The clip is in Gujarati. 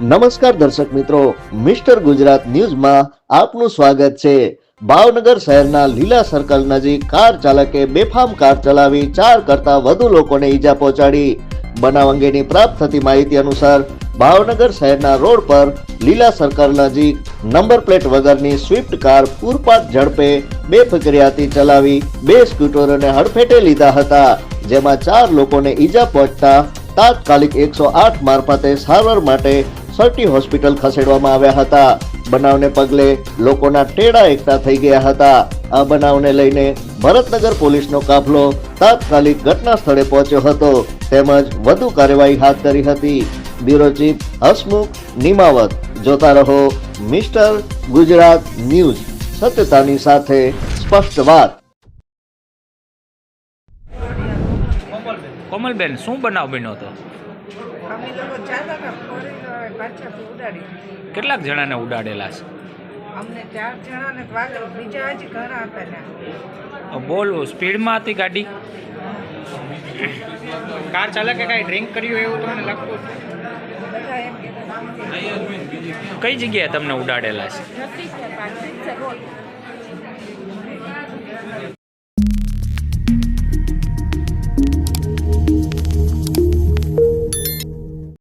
નમસ્કાર દર્શક મિત્રો, મિસ્ટર ગુજરાત ન્યૂઝમાં આપનું સ્વાગત છે. ભાવનગર શહેરના લીલા સર્કલ નજીક કાર ચાલકે બેફામ કાર ચલાવી ચાર કરતા વધુ લોકોને ઈજા પહોંચાડી. બનાવ અંગેની પ્રાપ્ત થતી માહિતી અનુસાર, ભાવનગર શહેરના રોડ પર લીલા સર્કલ નજીક નંબર પ્લેટ વગરની સ્વિફ્ટ કાર પૂરપાટ ઝડપે બે ફકરિયાથી ચલાવી બે સ્કૂટરોને હડફેટે લીધા હતા, જેમાં ચાર લોકોને ઈજા પહોંચતા તાત્કાલિક એકસો આઠ મારફતે સારવાર માટે સર્ટી હોસ્પિટલ ખસેડવામાં આવ્યા હતા. બનાવને પગલે લોકોના ટેડા એકઠા થઈ ગયા હતા. આ બનાવને લઈને ભરતનગર પોલીસનો કાફલો તાત્કાલિક ઘટના સ્થળે પહોંચ્યો હતો. તેમજ વધુ કાર્યવાહી હાથ ધરી હતી. બ્યુરો ચીફ હસમુખ નિમાવત, જોતા રહો મિસ્ટર ગુજરાત ન્યૂઝ. સત્યતાની સાથે સ્પષ્ટ વાત. કોમલબેન શું બનાવ બન્યો હતો? કેટલાક જણાને ઉડાડેલા છે? અમને ચાર જણાને બીજા હજી ઘણા હતા ને બોલ સ્પીડમાં હતી ગાડી? કાર ચાલકે કાંઈ ડ્રિંક કર્યું એવું તમને લાગતું કઈ જગ્યાએ તમને ઉડાડેલા છે?